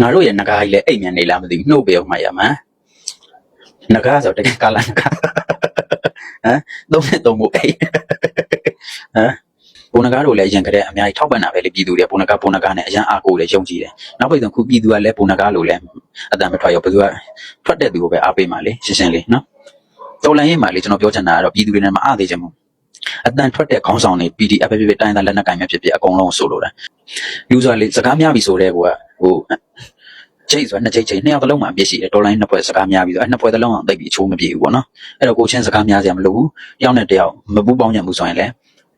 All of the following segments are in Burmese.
ငါတို့ရဲ့ငကားကြီးလည်းအိမ်မြန်နေလားမသိဘူးနှုတ်ပေအောင်မှရမှာငကားဆိုတကယ်ကာလာငကားဟမ်သုံးနဲ့သုံးဖို့အိမ်ဟမ်ဘုံနကားတို့လည်းအရင်ကတည်းကအများကြီးထောက်ပံ့တာပဲလေပြည်သူတွေဘုံနကားဘုံနကားနဲ့အရန်အားကိုးတယ်ယုံကြည်တယ်နောက်ပိတ်ဆုံးခုပြည်သူကလည်းဘုံနကားလို့လည်းအတန်မထွက်ရောဘယ်သူကထွက်တဲ့သူကိုပဲအားပေးမှလေရှင်းရှင်းလေးနော်တော်လန်ရေးမှလေကျွန်တော်ပြောချင်တာကတော့ပြည်သူတွေနဲ့မအားသေးချင်ဘူးအတန်ထွက်တဲ့ခေါင်းဆောင်တွေ PDF ပဲဖြစ်တိုင်းသားလက်နက်ကင်ပဲဖြစ်ဖြစ်အကုန်လုံးဆိုလိုတာ user လေးစကားများပြီဆိုတဲ့ကွာဟို ချိတ်ဆိုနှစ်ချိတ်ချိတ်နှစ်ယောက်တစ်လုံးမှာအပြစ်ရှိတယ်တော်လိုင်းနှစ်ဖွဲ့စကားများပြီဆိုအဲ့နှစ်ဖွဲ့တစ်လုံးအောင်တိတ်ပြီးအချိုးမပြေဘူးပေါ့နော်အဲ့တော့ကိုချင်းစကားများစရာမလိုဘူးတယောက်နဲ့တယောက်မပူးပေါင်းကြမှုဆိုရင်လည်း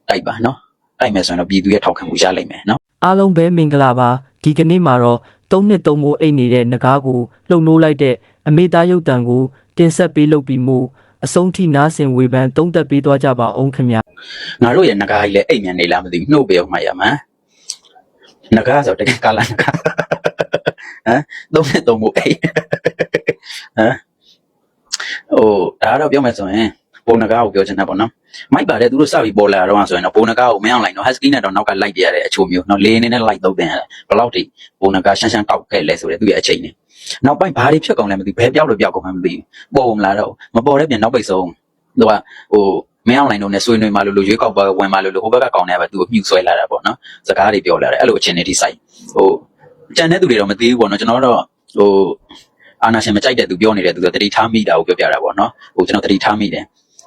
တိုက်ပါနော်တိုက်မယ်ဆိုရင်တော့ပြည်သူရဲ့ထောက်ခံမှုရလိမ့်မယ်နော်အားလုံးပဲမင်္ဂလာပါဒီကနေ့မှာတော့သုံးနှစ်သုံးမိုးအိတ်နေတဲ့ငကားကိုလှုပ်နိုးလိုက်တဲ့အမေသားရုပ်တံကိုတင်ဆက်ပေးလုပ်ပြီးမှုအဆုံးထိနားဆင်ဝေဖန်သုံးသက်ပေးသွားကြပါအောင်ခင်ဗျာငါတို့ရဲ့ငကားကြီးလည်းအိမ်မြန်နေလားမသိဘူးနှုတ်ပေအောင်မှရမှာငကားဆိုတကယ်ကာလာငကား ဟမ်သုံးနဲ့သုံးဖို့အိမ်ဟမ်ဟိုဒါကတော့ပြောမယ်ဆိုရင်ပုံနကားကိုပြောချင်တာပေါ့နော်မိုက်ပါတယ်သူတို့စပြီးပေါ်လာတော့ဆိုရင်တော့ပုံနကားကိုမင်းအောင်လိုက်တော့ husky နဲ့တော့နောက်ကလိုက်ပြရတဲ့အချိုမျိုးနော်လေးနေနဲ့လိုက်တော့တင်ရတယ်ဘယ်လောက်ထိပုံနကားရှမ်းရှမ်းတောက်ခဲ့လဲဆိုတဲ့သူရဲ့အချိန်နဲ့နောက်ပိုင်းဘာတွေဖြစ်ကုန်လဲမသိဘူးဘယ်ပြောက်လို့ပြောက်ကုန်မှမသိဘူးပေါ်မလာတော့မပေါ်တဲ့ပြန်နောက်ပိတ်ဆုံးသူကဟိုမင်းအောင်လိုက်တော့နဲ့ဆွေးနွေးမှလို့လို့ရွေးကောက်ပွဲဝင်မှလို့လို့ဟိုဘက်ကကောင်းနေပါသူ့ကိုမြှူဆွဲလာတာပေါ့နော်စကားတွေပြောလာတယ်အဲ့လိုအချင်းတွေထိဆိုင်ဟို ကြံတဲ့သူတွေတော့မသိဘူးပေါ့နော်ကျွန်တော်တော့ဟိုအာနာရှင်မကြိုက်တဲ့သူပြောနေတဲ့သူကတတိထားမိတာကိုပြောပြတာပေါ့နော်ဟိုကျွန်တော်တတိထားမိတယ်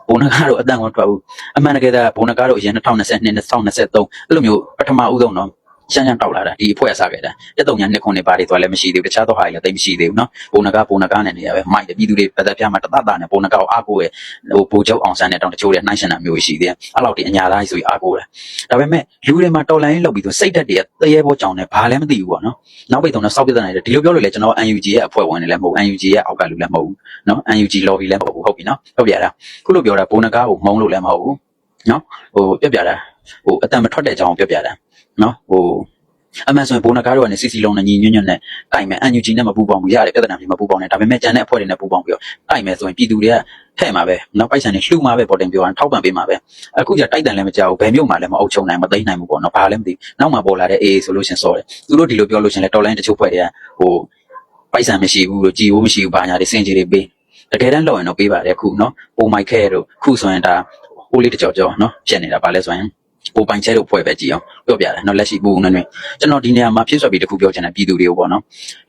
ဘုံနကားတော့အတန်ကိုထွက်ဘူးအမှန်တကယ်ဒါဘုံနကားတော့အရင်2022 2023အဲ့လိုမျိုးပထမဦးဆုံးတော့ ရှမ်းရှမ်းတောက်လာတာဒီအဖွဲ့အစားခဲ့တာတက်တုံညာနှစ်ခွန်းနေပါတွေသွားလည်းမရှိသေးဘူးတခြားတော့ဟာလည်းတိတ်မရှိသေးဘူးနော်ဘုံနကားဘုံနကားနဲ့နေရပဲမိုက်တယ်ပြည်သူတွေပတ်သက်ပြမှာတတတာနဲ့ဘုံနကားကိုအားကိုးရဲ့ဟိုဘိုလ်ချုပ်အောင်ဆန်းနဲ့တောင်တချို့တွေနှိုင်းရှင်တာမျိုးရှိသေးတယ်အဲ့လောက်ဒီအညာသားကြီးဆိုပြီးအားကိုးတယ်ဒါပေမဲ့လူတွေမှာတော်လိုင်းလောက်ပြီးတော့စိတ်တက်တွေတရေဘောကြောင်နဲ့ဘာလည်းမသိဘူးပေါ့နော်နောက်ပိတ်တော့စောက်ပြတဲ့နေတယ်ဒီလိုပြောလို့လေကျွန်တော် UNG ရဲ့အဖွဲ့ဝင်တွေလည်းမဟုတ် UNG ရဲ့အောက်ကလူလည်းမဟုတ်ဘူးနော် UNG lobby လည်းမဟုတ်ဘူးဟုတ်ပြီနော်ဟုတ်ပြတာခုလိုပြောတာဘုံနကားကိုမုံလို့လည်းမဟုတ်ဘူးနော်ဟိုပြပြတာ ဟိုအတန်မထွက်တဲ့အကြောင်းပြပြတာနော်ဟိုအမှန်ဆိုရင်ဘုံနကားတို့ကနေစီစီလုံးနဲ့ညီညွတ်ညွတ်နဲ့တိုင်မယ် UNG နဲ့မပူပေါင်းဘူးရတယ်ပြဿနာမျိုးမပူပေါင်းနဲ့ဒါပေမဲ့ကျန်တဲ့အဖွဲ့တွေနဲ့ပူပေါင်းပြီးတော့တိုင်မယ်ဆိုရင်ပြည်သူတွေကထဲ့မှာပဲနော်ပိုက်ဆံတွေလှူမှာပဲပေါ်တင်ပြောရင်ထောက်ပံ့ပေးမှာပဲအခုကျတိုက်တန်လည်းမကြောက်ဘူးဘယ်မျိုးမှလည်းမအုပ်ချုပ်နိုင်မသိမ်းနိုင်ဘူးပေါ့နော်ဘာလည်းမသိဘူးနောက်မှပေါ်လာတဲ့အေးဆိုလို့ရှင်စောတယ်သူတို့ဒီလိုပြောလို့ရှင်လဲတော်လိုင်းတချို့ဖွဲ့တွေကဟိုပိုက်ဆံမရှိဘူးလို့ကြည်ဝမရှိဘူးဘာညာတွေစင်ကြီးတွေပေးတကယ်တမ်းလောက်ရင်တော့ပေးပါတယ်ခုနော်ပုံမိုက်ခဲတို့ခုဆိုရင်ဒါဟိုလေးတစ်ကြောကြောနော်ဖြစ်နေတာဘာလဲဆိုရင် ကိုပိုင်ချဲတို့ဖွဲ့ပဲကြည့်အောင်ပြောပြတယ်နော်လက်ရှိပူနေနေကျွန်တော်ဒီနေရာမှာဖြစ်ဆွပြီးတခုပြောချင်တယ်ပြည်သူတွေကိုပေါ့နော်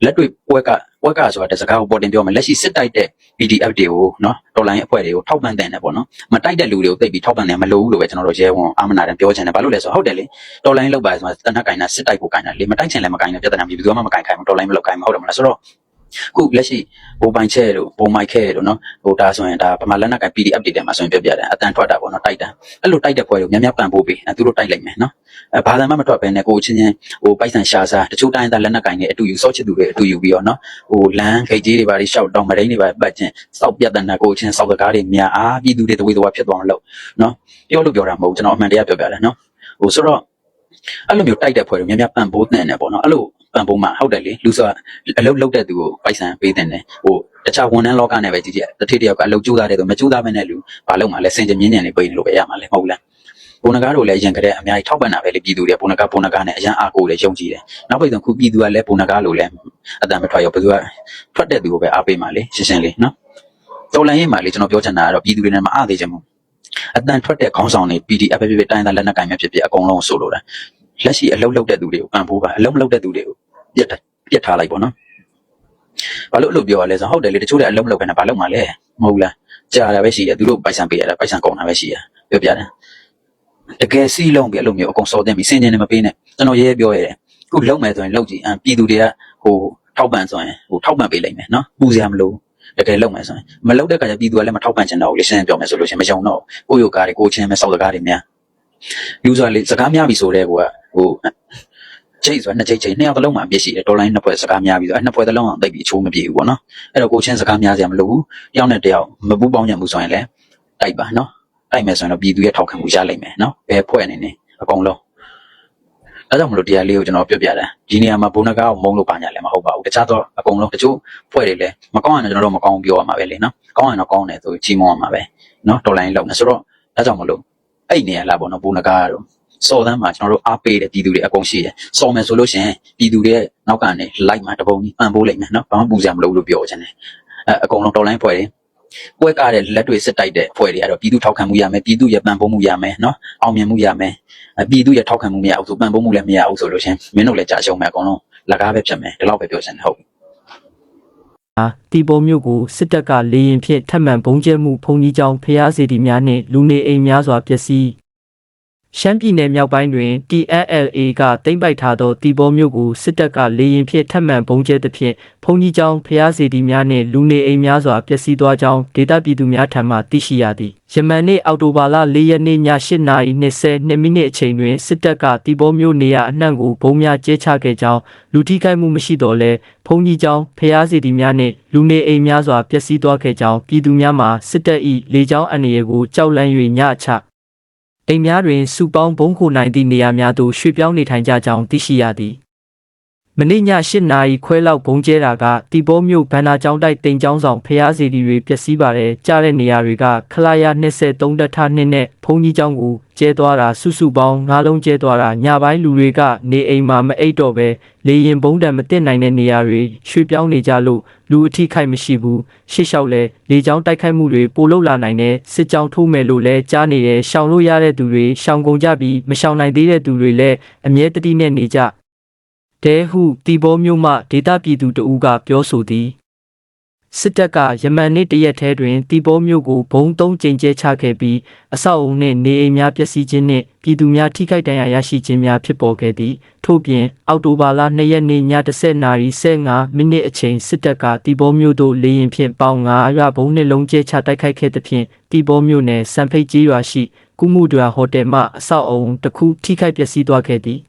လက်တွေ့ပွဲကပွဲကဆိုတာတစ်စကားကိုပေါ်တင်ပြောမယ်လက်ရှိစစ်တိုက်တဲ့ PDF တွေကိုနော်တော်လိုင်းအဖွဲ့တွေကိုထောက်ပံ့တဲ့တယ်ပေါ့နော်မတိုက်တဲ့လူတွေကိုသိပြီးထောက်ပံ့တယ်မလို့ဘူးလို့ပဲကျွန်တော်တို့ရဲဝန်အာမနာတန်ပြောချင်တယ်ဘာလို့လဲဆိုတော့ဟုတ်တယ်လေတော်လိုင်းလောက်ပါဆိုတော့တနက်ကင်တာစစ်တိုက်ကိုကင်တာလေမတိုက်ချင်လည်းမကင်တဲ့ပြဿနာမျိုးဘယ်သူမှမကင်ခိုင်းဘူးတော်လိုင်းမလောက်ကင်မဟုတ်တယ်မလားဆိုတော့ ခုလက်ရှိဘိုးပိုင်ချဲတို့ဘိုးမိုက်ခဲတို့နော်ဟိုဒါဆိုရင်ဒါဗမာလက်နက်ကင် PDF တွေထဲမှာဆိုရင်ပြပြတယ်အတန်ထွက်တာပေါ့နော်တိုက်တာအဲ့လိုတိုက်တဲ့ပွဲကိုများများပံ့ပိုးပေးအဲသူတို့တိုက်လိုက်မယ်နော်အဲဘာသာမှမထွက်ဘဲနဲ့ကိုချင်းချင်းဟိုပိုက်ဆံရှာစားတချို့တိုင်းသားလက်နက်ကင်တွေအတူယူစောချစ်သူတွေအတူယူပြီးတော့နော်ဟိုလမ်းခိတ်ကြီးတွေဘာတွေရှောက်တောင်းမရင်းတွေပါပတ်ချင်းစောက်ပြတ်တဲ့နာကိုချင်းစောက်စကားတွေများအားပြည်သူတွေတဝေတဝါဖြစ်သွားအောင်လုပ်နော်ပြောလို့ပြောတာမဟုတ်ဘူးကျွန်တော်အမှန်တရားပြောပြတယ်နော်ဟိုဆိုတော့အဲ့လိုမျိုးတိုက်တဲ့ပွဲတွေများများပံ့ပိုးတဲ့နဲ့ပေါ့နော်အဲ့လို ပံ့ပိုးမှဟုတ်တယ်လေလူဆိုအလုပ်လုပ်တဲ့သူကိုပိုက်ဆံပေးတဲ့နဲ့ဟိုတခြားဝန်ထမ်းလောကနဲ့ပဲကြည့်ကြတစ်ထိတယောက်ကအလုပ်ကြိုးစားတဲ့သူမကြိုးစားမနဲ့လူဘာလို့မှလဲစင်ကြမြင်းညံနေပေးနေလို့ပဲရမှာလဲမဟုတ်လားဘုံနကားတို့လည်းအရင်ကတည်းကအများကြီးထောက်ပံ့တာပဲလေပြည်သူတွေကဘုံနကားဘုံနကားနဲ့အရန်အားကိုးတယ်ယုံကြည်တယ်နောက်ပိတ်ဆုံးခုပြည်သူကလည်းဘုံနကားလို့လည်းအတန်မထွက်ရောဘယ်သူကထွက်တဲ့သူကိုပဲအားပေးမှလေရှင်းရှင်းလေးနော်တော်လန်ရေးမှလေကျွန်တော်ပြောချင်တာကတော့ပြည်သူတွေနဲ့မအားသေးချင်ဘူးအတန်ထွက်တဲ့ခေါင်းဆောင်တွေ PDF ပဲပဲတိုင်းသားလက်နက်ကင်ပဲဖြစ်ဖြစ်အကုန်လုံးဆိုလိုတာလက်ရှိအလုပ်လုပ်တဲ့သူတွေကိုပံ့ပိုးပါအလုပ်မလုပ်တဲ့သူတွေကို ပြတ်ပြတ်ထားလိုက်ပေါ့နော်ဘာလို့အဲ့လိုပြောရလဲဆိုတော့ဟုတ်တယ်လေတချို့လည်းအလုပ်မလုပ်ခဲနဲ့ဘာလုပ်မှလဲမဟုတ်လားကြာတာပဲရှိတယ်သူတို့ပိုက်ဆံပေးရတာပိုက်ဆံကုန်တာပဲရှိရပြောပြတယ်တကယ်စီးလုံးပြအဲ့လိုမျိုးအကုန်စော်တင်ပြီးစင်ကျင်နေမပေးနဲ့ကျွန်တော်ရဲရဲပြောရတယ်ခုလုံးမယ်ဆိုရင်လုံးကြည့်အပြည်သူတွေကဟိုထောက်ပံ့ဆိုရင်ဟိုထောက်ပံ့ပေးလိုက်မယ်နော်ပူစရာမလိုတကယ်လုံးမယ်ဆိုရင်မလုံးတဲ့ခါကျပြည်သူကလည်းမထောက်ပံ့ချင်တော့ဘူးလေရှင်းရှင်းပြောမယ်ဆိုလို့ရှိရင်မယုံတော့ကိုယ့်ရုပ်ကားတွေကိုချင်းမဲ့စောက်စကားတွေများ user လေးစကားများပြီဆိုတဲ့ကွာဟို ချိတ်ဆိုနှစ်ချိတ်ချိတ်နှစ်ယောက်တစ်လုံးမှာအပြစ်ရှိတယ်တော်လိုင်းနှစ်ဖွဲ့စကားများပြီဆိုအဲ့နှစ်ဖွဲ့တစ်လုံးအောင်တိတ်ပြီးအချိုးမပြေဘူးပေါ့နော်အဲ့တော့ကိုချင်းစကားများစရာမလိုဘူးတယောက်နဲ့တယောက်မပူးပေါင်းကြဘူးဆိုရင်လည်းတိုက်ပါနော်တိုက်မယ်ဆိုရင်တော့ပြည်သူရဲ့ထောက်ခံမှုရလိမ့်မယ်နော်ဘယ်ဖွဲ့နေနေအကုန်လုံးအဲကြောင့်မလို့တရားလေးကိုကျွန်တော်ပြောပြတာဒီနေရာမှာဘုံနကားကိုမုံလို့ပါညာလည်းမဟုတ်ပါဘူးတခြားတော့အကုန်လုံးတချို့ဖွဲ့တွေလည်းမကောင်းရင်ကျွန်တော်တို့မကောင်းပြောရမှာပဲလေနော်ကောင်းရင်တော့ကောင်းတယ်ဆိုချီးမွမ်းရမှာပဲနော်တော်လိုင်းလောက်နေဆိုတော့အဲကြောင့်မလို့အဲ့နေရာလာပေါ့နော်ဘုံနကားကတော့ စော်သမ်းမှာကျွန်တော်တို့အားပေးတဲ့ပြည်သူတွေအကုန်ရှိတယ်စော်မယ်ဆိုလို့ရှိရင်ပြည်သူတွေရဲ့နောက်ကနေလိုက်မှာတပုံကြီးပံ့ပိုးလိုက်မယ်နော်ဘာမှပူစရာမလိုဘူးလို့ပြောချင်တယ်အဲအကုန်လုံးတော်လိုင်းဖွဲ့တယ်ပွဲကားတဲ့လက်တွေစစ်တိုက်တဲ့ဖွဲ့တွေကတော့ပြည်သူထောက်ခံမှုရမယ်ပြည်သူရဲ့ပံ့ပိုးမှုရမယ်နော်အောင်မြင်မှုရမယ်အဲပြည်သူရဲ့ထောက်ခံမှုမရဘူးဆိုပံ့ပိုးမှုလည်းမရဘူးဆိုလို့ရှိရင်မင်းတို့လည်းကြာရှုံးမယ်အကုန်လုံးလက်ကားပဲဖြစ်မယ်ဒီလောက်ပဲပြောချင်တယ်ဟုတ်အားတီပေါ်မြို့ကိုစစ်တပ်ကလေရင်ဖြင့်ထပ်မံဘုံကျဲမှုဖုန်ကြီးကျောင်းဖျားစီတီများနှင့်လူနေအိမ်များစွာပျက်စီး ရှမ်းပြည်နယ်မြောက်ပိုင်းတွင် TNLA ကတိမ့်ပိုက်ထားသောတီပေါ်မြို့ကိုစစ်တပ်ကလေရင်ဖြင့်ထပ်မံဘုံကျဲသဖြင့်ဖုန်ကြီးကျောင်းဖျားစီတီများနှင့်လူနေအိမ်များစွာပျက်စီးသွားကြောင်းဒေသပြည်သူများထံမှသိရှိရသည်ယမန်နေ့အောက်တိုဘာလ၄ရက်နေ့ည8:22မိနစ်အချိန်တွင်စစ်တပ်ကတီပေါ်မြို့နေရာအနှံ့ကိုဘုံများကျဲချခဲ့ကြောင်းလူထိခိုက်မှုမရှိတော့လဲဖုန်ကြီးကျောင်းဖျားစီတီများနှင့်လူနေအိမ်များစွာပျက်စီးသွားခဲ့ကြောင်းပြည်သူများမှစစ်တပ်၏လေကြောင်းအန္တရာယ်ကိုကြောက်လန့်၍ညအချ အိမ်များတွင်စုပေါင်းဘုံခိုနိုင်သည့်နေရာများသို့ရွှေ့ပြောင်းနေထိုင်ကြကြောင်းသိရှိရသည် မနေ့ည8နာရီခွဲလောက်ဘုံကျဲတာကတီဘောမြို့ဘန္နာကျောင်းတိုက်တင်ကျောင်းဆောင်ဖျားစီတီတွေပျက်စီးပါတယ်ကြားတဲ့နေရာတွေကခလာရ23တက်ထနှစ်နဲ့ဘုံကြီးကျောင်းကိုကျဲသွားတာစုစုပေါင်း၅လုံးကျဲသွားတာညပိုင်းလူတွေကနေအိမ်မှာမအိပ်တော့ပဲလေရင်ဘုံတံမတက်နိုင်တဲ့နေရာတွေရွှေ့ပြောင်းနေကြလို့လူအထိခိုက်မရှိဘူးရှေ့လျှောက်လဲလေကြောင်းတိုက်ခိုက်မှုတွေပိုလုလာနိုင်တဲ့စစ်ကြောင်းထိုးမယ်လို့လဲကြားနေတယ်ရှောင်လို့ရတဲ့သူတွေရှောင်ကုန်ကြပြီးမရှောင်နိုင်သေးတဲ့သူတွေလည်းအမြဲတတိနဲ့နေကြ တဲဟုတီဘောမြို့မှဒေတာပြည်သူတဦးကပြောဆိုသည်စစ်တပ်ကယမန်နေ့တရက်ထဲတွင်တီဘောမြို့ကိုဘုံသုံးကြိမ်ကျဲချခဲ့ပြီးအဆောက်အုံနှင့်နေအိမ်များပျက်စီးခြင်းနှင့်ပြည်သူများထိခိုက်ဒဏ်ရာရရှိခြင်းများဖြစ်ပေါ်ခဲ့သည်ထို့ပြင်အောက်တိုဘာလ2ရက်နေ့ည10:15မိနစ်အချိန်စစ်တပ်ကတီဘောမြို့သို့လေရင်ဖြင့်ပေါင်9ရွာဘုံနှင့်လုံးကျဲချတိုက်ခိုက်ခဲ့သဖြင့်တီဘောမြို့နယ်စံဖိတ်ကြီးရွာရှိကုမှုဒွာဟိုတယ်မှအဆောက်အုံတစ်ခုထိခိုက်ပျက်စီးသွားခဲ့သည်